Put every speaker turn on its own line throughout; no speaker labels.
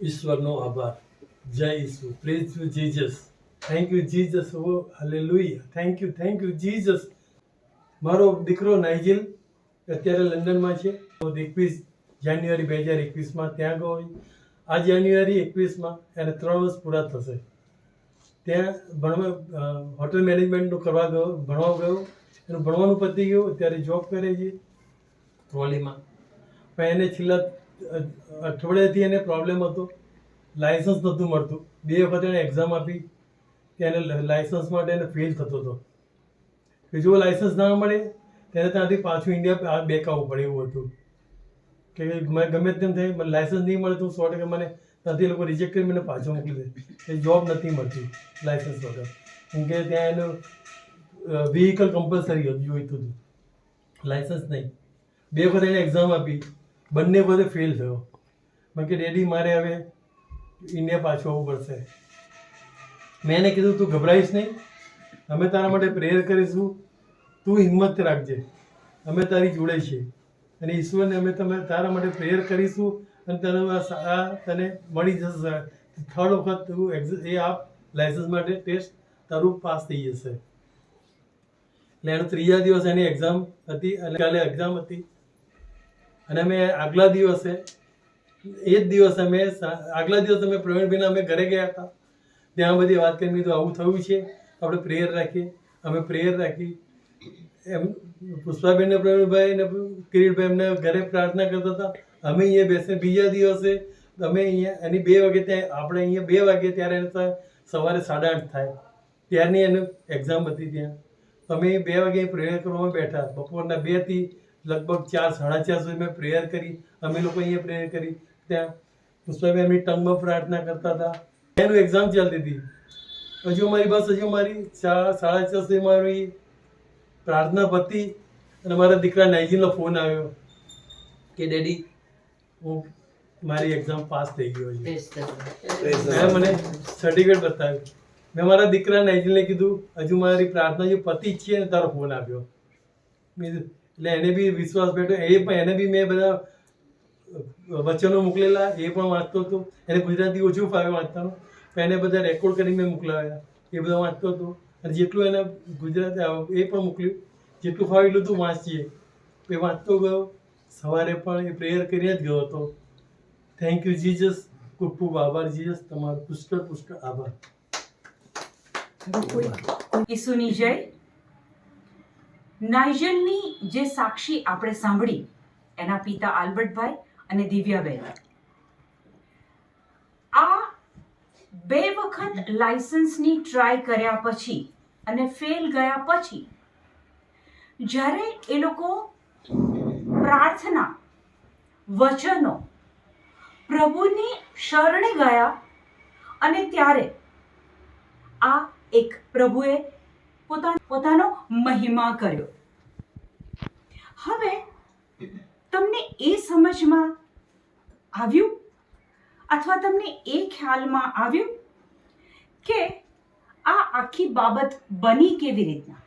ઈશ્વરનો આભાર. જય Isu praise you Jesus thank you Jesus oh hallelujah thank you thank you Jesus મારો દીકરો નાઇજિલ અત્યારે લંડનમાં છે. એકવીસ જાન્યુઆરી બે હજાર એકવીસમાં ત્યાં ગયો આ જાન્યુઆરી એકવીસમાં એને ત્રણ વર્ષ પૂરા થશે. ત્યાં ભણવા હોટેલ મેનેજમેન્ટનું કરવા ગયો ભણવા ગયો. એનું ભણવાનું પતી ગયું. અત્યારે જોબ કરે છે. ટ્રોલીમાં. પણ એને છેલ્લા અઠવાડિયાથી એને પ્રોબ્લેમ હતો. લાયસન્સ નહોતું મળતું. બે વખત એણે એક્ઝામ આપી ત્યારે લાયસન્સ માટે એને ફેલ થતો હતો. કે જો લાયસન્સ ના મળે ત્યારે ત્યાંથી પાછું ઇન્ડિયા બેક આવવું પડે એવું હતું. કે મને ગમે તેમ થાય, મને લાયસન્સ નહીં મળે તો સો ટકા મને ત્યાંથી લોકો રિજેક્ટ કરી મને પાછો મોકલી દે. એ જોબ નથી મળતી લાયસન્સ વગર. કેમ કે ત્યાં એનું વ્હીકલ કમ્પલસરી હતું, જોઈતું હતું. લાયસન્સ નહીં. બે વખત એને એક્ઝામ આપી. બંને બધે ફેલ થયો. મેં કે ડેડી મારે હવે ઇન્ડિયા પાછું આવવું પડશે. મેં એને કીધું, તું ગભરાઈશ નહીં. અમે તારા માટે પ્રેયર કરીશું. તું હિંમત રાખજે. અમે તારી જોડે છીએ. અને ઈશ્વરને અમે તમે તારા માટે પ્રેયર કરીશું અને તને આ તને મળી જશે. થર્ડ વખત તું એ આપ લાયસન્સ માટે ટેસ્ટ તારું પાસ થઈ જશે. એટલે એનો ત્રીજા દિવસ એની એક્ઝામ હતી અને કાલે એક્ઝામ હતી. અને અમે આગલા દિવસે, એ જ દિવસ અમે આગલા દિવસ અમે પ્રવીણભાઈના અમે ઘરે ગયા હતા. ત્યાં બધી વાત કરી તો આવું થયું છે, આપણે પ્રેયર રાખીએ. અમે પ્રેયર રાખી, એમ પુષ્પાબેન ને પ્રવીણભાઈ ને કિરીટભાઈ એમને ઘરે પ્રાર્થના કરતા હતા. અમે અહીંયા બેસીને બીજા દિવસે, અમે અહીંયા, એની બે વાગે ત્યાં, આપણે અહીંયા બે વાગે ત્યારે એને સવારે સાડા આઠ થાય. ત્યારની એનું એક્ઝામ હતી ત્યાં. અમે બે વાગે પ્રેયર કરવામાં બેઠા. બપોરના બેથી લગભગ ચાર સાડા ચાર સુધી મેં પ્રેયર કરી. અમે લોકો અહીંયા પ્રેયર કરી. ત્યાં પુષ્પાબેન એમની ટંગમાં પ્રાર્થના કરતા હતા. એનું એક્ઝામ ચાલતી હતી. હજુ મારી બસ હજુ મારી સા- સાડા ચાર સુધી મારી પ્રાર્થના પતી અને મારા દીકરા નાઇજીનનો ફોન આવ્યો કે ડેડી હું મારી એક્ઝામ પાસ થઈ ગયો છે. મેં મને સર્ટિફિકેટ બતાવ્યું. મેં મારા દીકરા નાઇજીલને કીધું હજુ મારી પ્રાર્થના જે પતી જ છે ને તારો ફોન આવ્યો. મેં કીધું, એટલે એને બી વિશ્વાસ બેઠો. એ પણ, એને બી મેં બધા વચનો મોકલેલા, એ પણ વાંચતો હતો. એને ગુજરાતી ઓછું ફાવે વાંચવાનું પણ એને બધા રેકોર્ડ કરીને મેં મોકલાવ્યા. એ બધા વાંચતો હતો. અને જેટલું એને ગુજરાતી એ પણ મોકલ્યું. જેટલું ફાવે એટલું તું વાંચીએ. એ વાંચતો ગયો. સવારે પણ એ પ્રેયર કરીને જ ગયો હતો. થેન્ક યુ જીજસ ખૂબ ખૂબ આભાર જીજસ તમારો પુષ્કળ પુષ્કળ આભાર.
ઈસુની જય. નાઇજલની જે સાક્ષી આપણે સાંભળી, એના પિતા આલ્બર્ટભાઈ અને દિવ્યાબેન. આ બે વખત લાયસન્સની ટ્રાય કર્યા પછી અને ફેલ ગયા પછી, જ્યારે એ લોકો પ્રાર્થના, વચનો, પ્રભુની શરણે ગયા અને ત્યારે આ એક પ્રભુએ પોતા પોતાનો મહિમા કર્યો. હવે તમને એ સમજમાં આવ્યું? અથવા તમને એ ખ્યાલમાં આવ્યું કે આ આખી બાબત બની કેવી રીતના?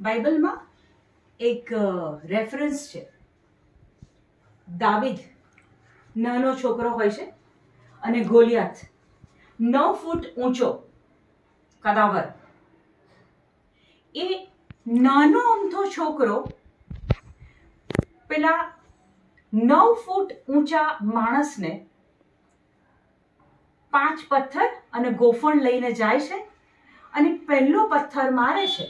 બાઇબલમાં એક રેફરન્સ છે. દાવિદ નાનો છોકરો હોય છે અને ગોલિયાત. નવ ફૂટ ઊંચો. કદાવર. એ નાનો અમથો છોકરો પેલા નવ ફૂટ ઊંચા માણસને પાંચ પથ્થર અને ગોફણ લઈને જાય છે અને પહેલો પથ્થર મારે છે.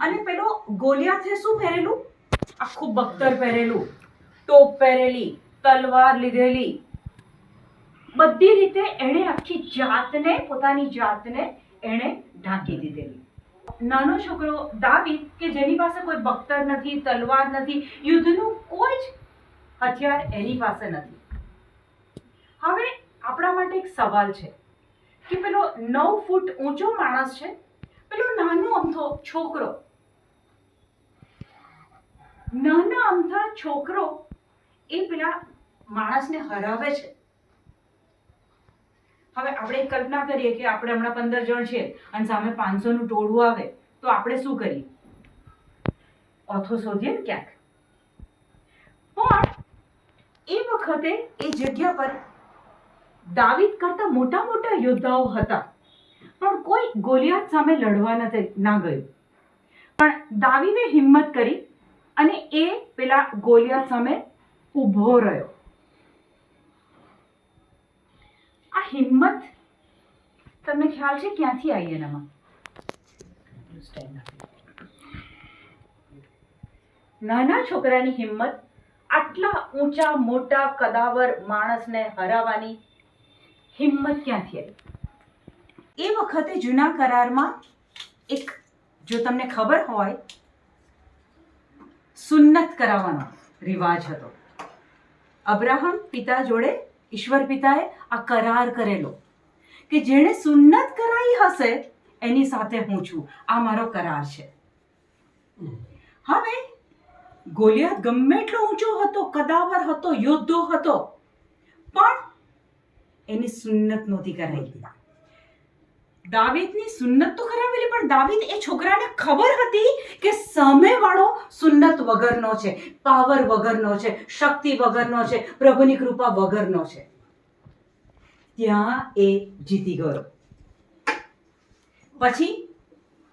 અને પેલો ગોલિયાથે શું પહેરેલું? આખું બખ્તર પહેરેલું. ટોપ પહેરેલી, તલવાર લીધેલી. બધી રીતે એણે આખી જાતને, પોતાની જાતને એણે ઢાંકી દીધેલી. નાનો છોકરો દાવીદ કે જેની પાસે કોઈ બખ્તર નથી, તલવાર નથી, યુદ્ધનું કોઈ જ હથિયાર એની પાસે નથી. હવે આપણા માટે એક સવાલ છે કે પેલો નવ ફૂટ ઊંચો માણસ છે, પેલો નાનો અમથો છોકરો. નાના અમથા છોકરો એ પેલા માણસને હરાવે છે. હવે આપણે કલ્પના કરીએ કે આપણે હમણાં પંદર જણ છે અને સામે પાંચસોનું ટોળું આવે, તો આપણે શું કરીએ? ઓથો શોધીએ ક્યાંક. પણ એ વખતે એ જગ્યા પર દાવિદ કરતા મોટા મોટા યોદ્ધાઓ હતા. પણ કોઈ ગોલિયાત સામે લડવા નથી ના ગયું. પણ દાવીને હિંમત કરી અને એ પેલા ગોલિયાત સામે ઊભો રહ્યો. આ હિંમત તમને ખ્યાલ છે ક્યાંથી આવી એનામાં? નાના છોકરાની હિંમત આટલા ઊંચા મોટા કદાવર માણસને હરાવવાની હિંમત ક્યાંથી આવી? એ વખતે જૂના કરારમાં એક, જો તમને ખબર હોય, સુન્નત કરાવવાનો રિવાજ હતો. અબ્રાહમ પિતા જોડે ઈશ્વર પિતાએ આ કરાર કરેલો કે જેણે સુન્નત કરાઈ હશે, એની સાથે હું છું. આ મારો કરાર છે. હવે ગોલિયાત ગમે એટલો ઊંચો હતો, કદાવર હતો, યોદ્ધો હતો, પણ એની સુન્નત નહોતી કરાઈ. દાવીદની સુન્નત તો કરાવેલી પણ દાવીદ એ છોકરાને ખબર હતી કે સામેવાળો સુન્નત વગરનો છે, પાવર વગરનો છે, શક્તિ વગરનો છે, પ્રભુની કૃપા વગરનો છે. ત્યાં એ જીતી ગયો. પછી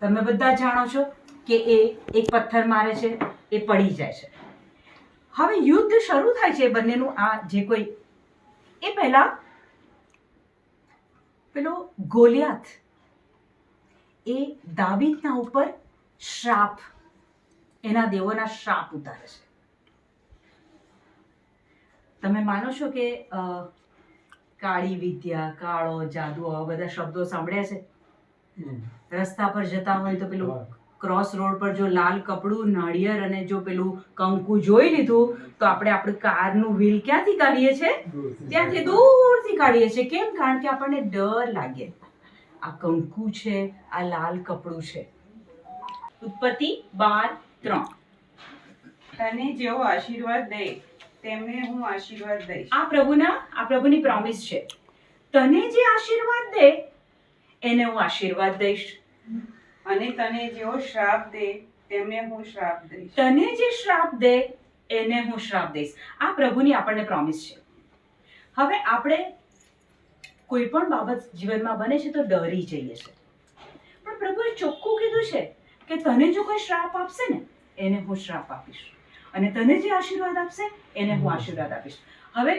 તમે બધા જાણો છો કે એ એક પથ્થર મારે છે, એ પડી જાય છે. હવે યુદ્ધ શરૂ થાય છે બંનેનું, આ જે કોઈ, એ પહેલા પેલો ગોલિયાત એ દાવીદના ઉપર શ્રાપ. એના દેવોના શ્રાપ ઉતારે છે. તમે માનો છો કે કાળી વિદ્યા કાળો જાદુ આવા બધા શબ્દો સાંભળ્યા છે? રસ્તા પર જતા હોય તો પેલું ક્રોસ રોડ પર જો લાલ કપડું નાળિયેર અને જો પેલું કંકુ જોઈ લીધું તો આપણે આપણું કારનું વ્હીલ ક્યાંથી કાઢીએ છીએ ત્યાંથી દૂરથી કાઢીએ છીએ. કેમ? કારણ કે આપણને ડર લાગે. આ કંકુ છે આ લાલ કપડું છે. ઉત્પત્તિ બાર ત્રણ.
તને જેવો આશીર્વાદ દે તેમને હું આશીર્વાદ દઈશ.
આ પ્રભુના આ પ્રભુની પ્રોમિસ છે. તને જે આશીર્વાદ દે એને હું આશીર્વાદ દઈશ.
અને તને જેવો શ્રાપ દે તેમને હું શ્રાપ દઈશ.
તને જે શ્રાપ દે એને હું શ્રાપ દઈશ. આ પ્રભુની આપણને પ્રોમિસ છે. હવે આપણે કોઈ પણ બાબત જીવનમાં બને છે તો ડરી જઈએ છે. પણ પ્રભુએ ચોખ્ખું કીધું છે કે તને જો કોઈ શ્રાપ આપશે ને એને હું શ્રાપ આપીશ. અને તને જે આશીર્વાદ આપશે એને હું આશીર્વાદ આપીશ. હવે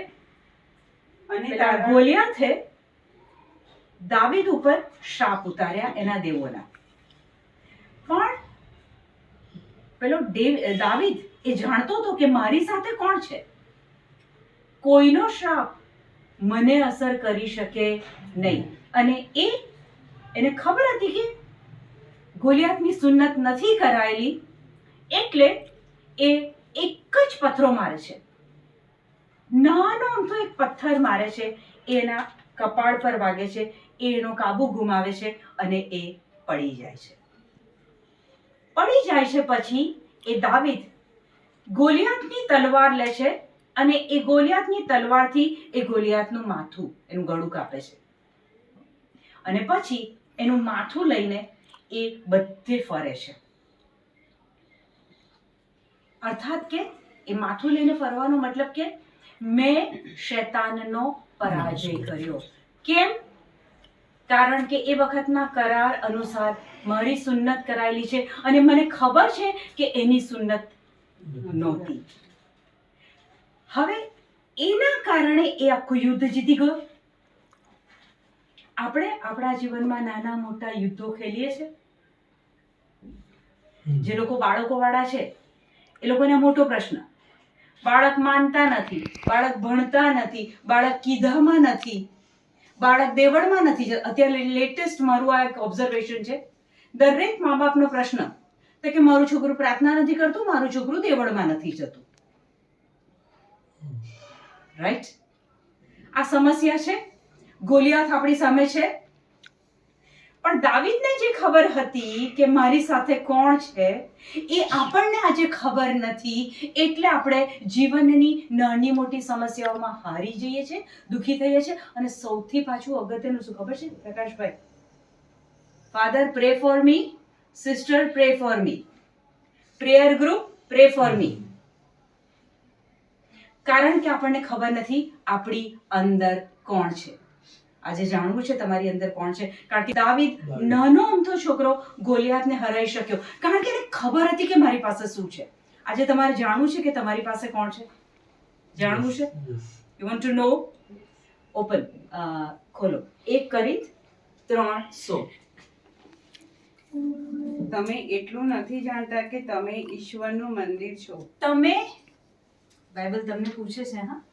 અને
ગોલિયાથે દાવીદ ઉપર શ્રાપ ઉતાર્યા એના દેવોના. પણ પેલો દેવ દાવીદ એ જાણતો હતો કે મારી સાથે કોણ છે? કોઈનો શ્રાપ મને અસર કરી શકે નહીં. અને એ એને ખબર હતી કે ગોલિયાતની સુન્નત નથી કરાયેલી, એટલે એ એક જ પથ્થરો મારે છે. નાનો અમથો એક પથ્થર મારે છે, એના કપાળ પર વાગે છે, એનો કાબુ ગુમાવે છે અને એ પડી જાય છે. પડી જાય છે પછી એ દાવીદ ગોલિયાતની તલવાર લે છે અને એ ગોલિયાતની તલવારથી એ ગોલિયાતનું માથું એનું ગળું કાપે છે. અને પછી એનું માથું લઈને એ બધે ફરે છે. અર્થાત કે એ માથું લઈને ફરવાનો મતલબ કે મેં શૈતાનનો પરાજય કર્યો. કેમ? કારણ કે એ વખતના કરાર અનુસાર મારી સુન્નત કરાયેલી છે અને મને ખબર છે કે એની સુન્નત નહોતી. હવે એના કારણે એ આખું યુદ્ધ જીતી ગયો. આપણે આપણા જીવનમાં નાના મોટા યુદ્ધો ખેલીએ છીએ. જે લોકો બાળકો વાળા છે, એ લોકોને મોટો પ્રશ્ન. બાળક માનતા નથી, બાળક ભણતા નથી, બાળક કીધામાં નથી, બાળક દેવળમાં નથી. અત્યારે લેટેસ્ટ મારું આ એક ઓબ્ઝર્વેશન છે. દરેક મા બાપનો પ્રશ્ન, તો કે મારું છોકરું પ્રાર્થના નથી કરતું, મારું છોકરું દેવળમાં નથી જતું. રાઈટ આ સમસ્યા છે. ગોલિયાથ આપણી સામે છે. પણ દાવીદને જે ખબર હતી કે મારી સાથે કોણ છે, એ આપણને આજે ખબર નથી. એટલે આપણે જીવનની નાની મોટી સમસ્યાઓમાં હારી જઈએ છીએ, દુઃખી થઈએ છીએ. અને સૌથી પાછું અગત્યનું શું ખબર છે, Prakashbhai? Father pray for me sister pray for me prayer group pray for me કારણ કે આપણને ખબર નથી આપણી અંદર કોણ છે. આજે જાણવું છે તમારી અંદર કોણ છે. કારણ કે દાવીદ નાનો અમથો છોકરો ગોલિયાતને હરાઈ શક્યો. કારણ કે એને ખબર હતી કે મારી પાસે શું છે. આજે તમારે જાણવું છે કે તમારી પાસે કોણ છે? જાણવું છે? You want to know open ખોલો. એક કરી ત્રણ સો.
તમે એટલું નથી જાણતા કે તમે ઈશ્વરનું મંદિર છો.
તમે બાઇબલ તમને પૂછે છે, હા?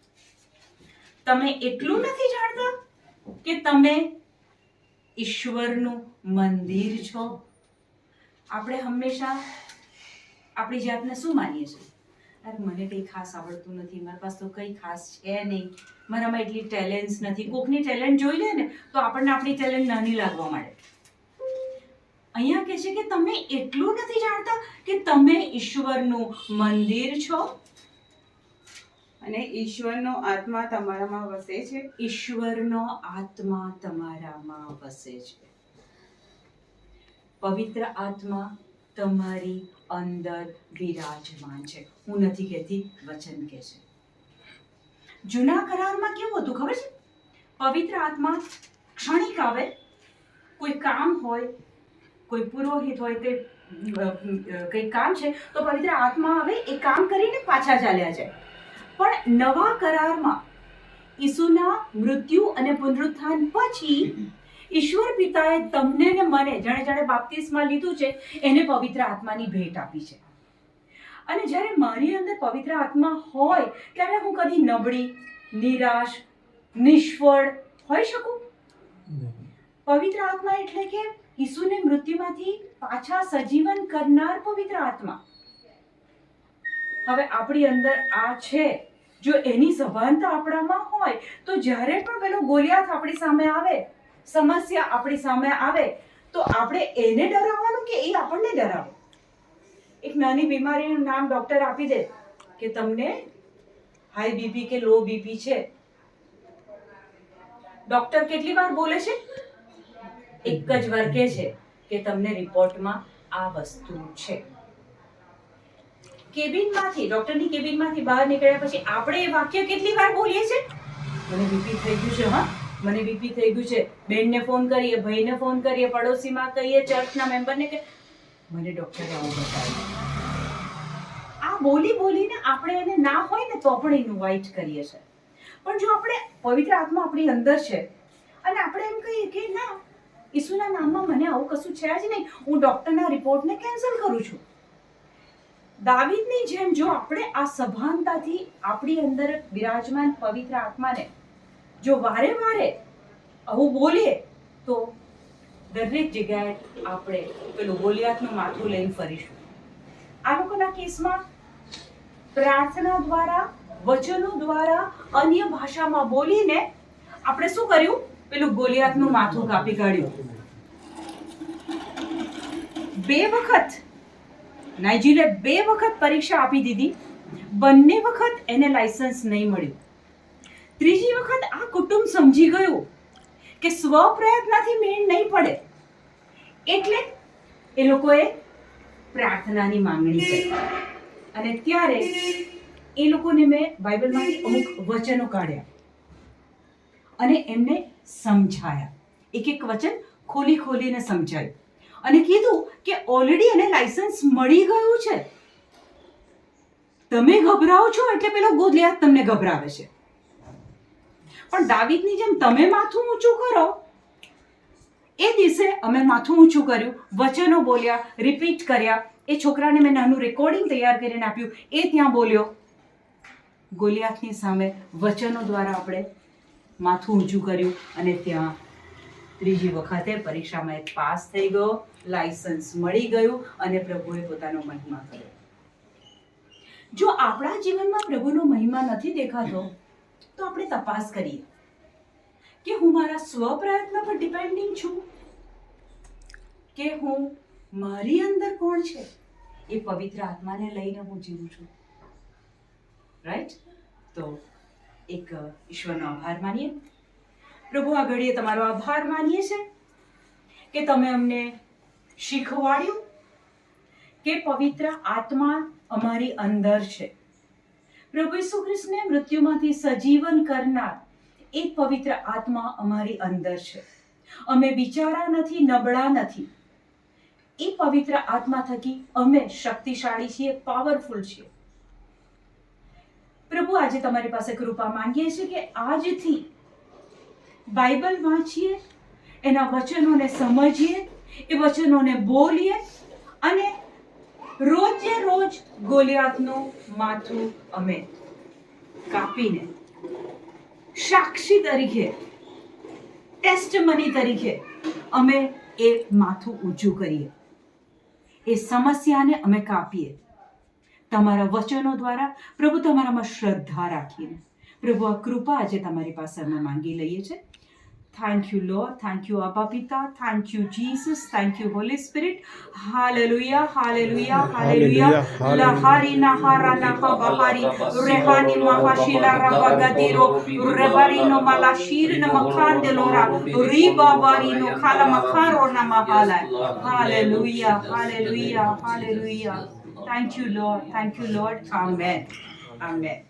તમે એટલું નથી જાણતા કે તમે ઈશ્વરનું મંદિર છો? આપણે હંમેશા આપણી જાતને શું માનીએ છીએ? અરે, મને કંઈ ખાસ આવડતું નથી. મારી પાસે તો કંઈ ખાસ છે નહીં. મારામાં એટલી ટેલેન્ટ્સ નથી. કોકની ટેલેન્ટ જોઈ લે ને, તો આપણને આપણી ટેલેન્ટ નાની લાગવા માંડે. અહીંયા કહે છે કે તમે એટલું નથી જાણતા કે તમે ઈશ્વરનું મંદિર છો?
અને ઈશ્વરનો આત્મા તમારામાં વસે છે.
ઈશ્વરનો આત્મા તમારામાં વસે છે. પવિત્ર આત્મા તમારી અંદર વિરાજમાન છે. હું નથી કહેતી, વચન કહે છે. જૂના કરારમાં કેવું હતું ખબર છે? પવિત્ર આત્મા ક્ષણિક આવે, કોઈ કામ હોય, કોઈ પુરોહિત હોય તે કંઈ કામ છે, તો પવિત્ર આત્મા આવે, એ કામ કરીને પાછા ચાલ્યા જાય. પણ નવા કરારમાં ઈસુના મૃત્યુ અને પુનરુત્થાન પછી ઈશ્વર પિતાએ તમને ને મને, જાણે જાણે બાપ્તિસ્મા લીધું છે, એને પવિત્ર આત્માની ભેટ આપી છે. અને જ્યારે મારી અંદર પવિત્ર આત્મા હોય, ત્યારે હું કદી નબળી, નિરાશ, નિષ્ફળ હોઈ શકું? પવિત્ર આત્મા એટલે કે ઈસુને મૃત્યુમાંથી પાછા સજીવન કરનાર પવિત્ર આત્મા. હવે આપણી અંદર આ છે. જો એની સભાનતા આપણામાં હોય, તો જ્યારે પણ પેલો ગોલિયાત આપણી સામે આવે, સમસ્યા આપણી સામે આવે, તો આપણે એને ડરાવવાનું કે એ આપણને ડરાવે? એક નાની બીમારીનું નામ ડોક્ટર આપી દે કે તમને હાઈ બીપી કે લો બીપી છે. ડોક્ટર કેટલી વાર બોલે છે? એક જ વાર કહે છે કે તમને રિપોર્ટમાં આ વસ્તુ છે. કેબિનમાંથી, ડોક્ટરની કેબિનમાંથી બહાર નીકળ્યા પછી આપણે એ વાક્ય કેટલી વાર બોલીએ છે મને બીપી થઈ ગયું છે, હા. મને બીપી થઈ ગયું છે. બેનને ફોન કરીએ, ભાઈને ફોન કરીએ, પડોશીમાં કહીએ, ચર્ચના મેમ્બરને કે. મને ડોક્ટરે આવું બતાવ્યું આ બોલી બોલીને આપણે એને ના હોય ને તો પણ ઇન્વાઇટ કરીએ છીએ. પણ જો આપણે પવિત્ર આત્મા આપણી અંદર છે, અને આપણે એમ કહીએ કે ના, ઈસુના નામમાં મને આવું કશું છે જ નહીં. હું ડોક્ટરના રિપોર્ટને કેન્સલ કરું છું. દાવીદની જેમ જો આપણે આ સભાનતાથી આપણી અંદર બિરાજમાન પવિત્ર આત્માને જો વારે વારે આવું બોલીએ, તો દરેક જગ્યાએ આપણે પેલું ગોલિયાતનું માથું લઈને ફરીશું. આ લોકોના કેસમાં પ્રાર્થના દ્વારા, વચનો દ્વારા, અન્ય ભાષામાં બોલીને આપણે શું કર્યું? પેલું ગોલિયાતનું માથું કાપી કાઢ્યું. બે વખત નાઇજીલે બે વખત પરીક્ષા આપી દીધી. બંને વખત એને લાયસન્સ નહીં મળ્યું. ત્રીજી વખત આ કુટુંબ સમજી ગયું કે સ્વ પ્રયત્નથી મેળ નહીં પડે. એટલે એ લોકોએ પ્રાર્થનાની માંગણી કરી. અને ત્યારે એ લોકોને મેં બાઇબલમાંથી અમુક વચનો કાઢ્યા. અને એમને સમજાયા. એક એક વચન ખોલી ખોલીને સમજાયું. અને કીધું કે ઓલરેડી એને લાયસન્સ મળી ગયું છે. તમે ગભરાઓ છો એટલે પેલો ગોદલિયાત તમને ગભરાવે છે. પણ દાવીદની જેમ તમે માથું ઊંચું કરો, એ દિવસે અમે માથું ઊંચું કર્યું, વચનો બોલ્યા રિપીટ કર્યા. એ છોકરાને મેં નાનું રેકોર્ડિંગ તૈયાર કરીને આપ્યું. એ ત્યાં બોલ્યો, ગોલિયાથની સામે વચનો દ્વારા આપણે માથું ઊંચું કર્યું અને ત્યાં ત્રીજી વખતે પરીક્ષામાં એક પાસ થઈ ગયો. લાયસન્સ મળી ગયું અને પ્રભુએ પોતાનો મહિમા કર્યો. જો આપણા જીવનમાં પ્રભુનો મહિમા નથી દેખાતો, તો આપણે તપાસ કરીએ કે હું મારા સ્વ પ્રયત્ન પર ડિપેન્ડિંગ છું? કે હું મારી અંદર કોણ છે? એ પવિત્ર આત્માને લઈને હું જીવું છું. રાઈટ તો એક ઈશ્વરનો આભાર માનીએ. પ્રભુ આ ઘડીએ તમારો આભાર માનીએ છે કે તમે અમને શીખવાડ્યું કે પવિત્ર આત્મા અમારી અંદર છે. પ્રભુ ઈસુ ખ્રિસ્તને મૃત્યુમાંથી સજીવન કરનાર એક પવિત્ર આત્મા અમારી અંદર છે. અમે બિચારા નથી, નબળા નથી. એ પવિત્ર આત્મા થકી અમે શક્તિશાળી છીએ પાવરફુલ છીએ. પ્રભુ, આજે તમારી પાસે કૃપા માંગીએ છીએ કે આજથી બાઇબલ વાંચીએ, એના વચનોને સમજીએ એ વચનોને બોલીએ અને રોજે રોજ ગોલિયાતનું માથું અમે કાપીને સાક્ષી તરીકે ટેસ્ટમની તરીકે અમે એ માથું ઊંચું કરીએ. એ સમસ્યાને અમે કાપીએ. તમારા વચનો દ્વારા પ્રભુ તમારામાં શ્રદ્ધા રાખીને. પ્રભુ આ કૃપા આજે તમારી પાસે અમે માંગી લઈએ છીએ. Thank you, Lord. Thank you, Abba Pita. Thank you, Jesus. Thank you, Holy Spirit.
Hallelujah,
hallelujah, hallelujah. Lahari nahara bahari, Rehani mahashila rabagadiro. Rebarino malashir namakandelora. Ribabarino kalamakaro namahala. Hallelujah, hallelujah, hallelujah. Thank you, Lord. Thank you, Lord. Amen. Amen.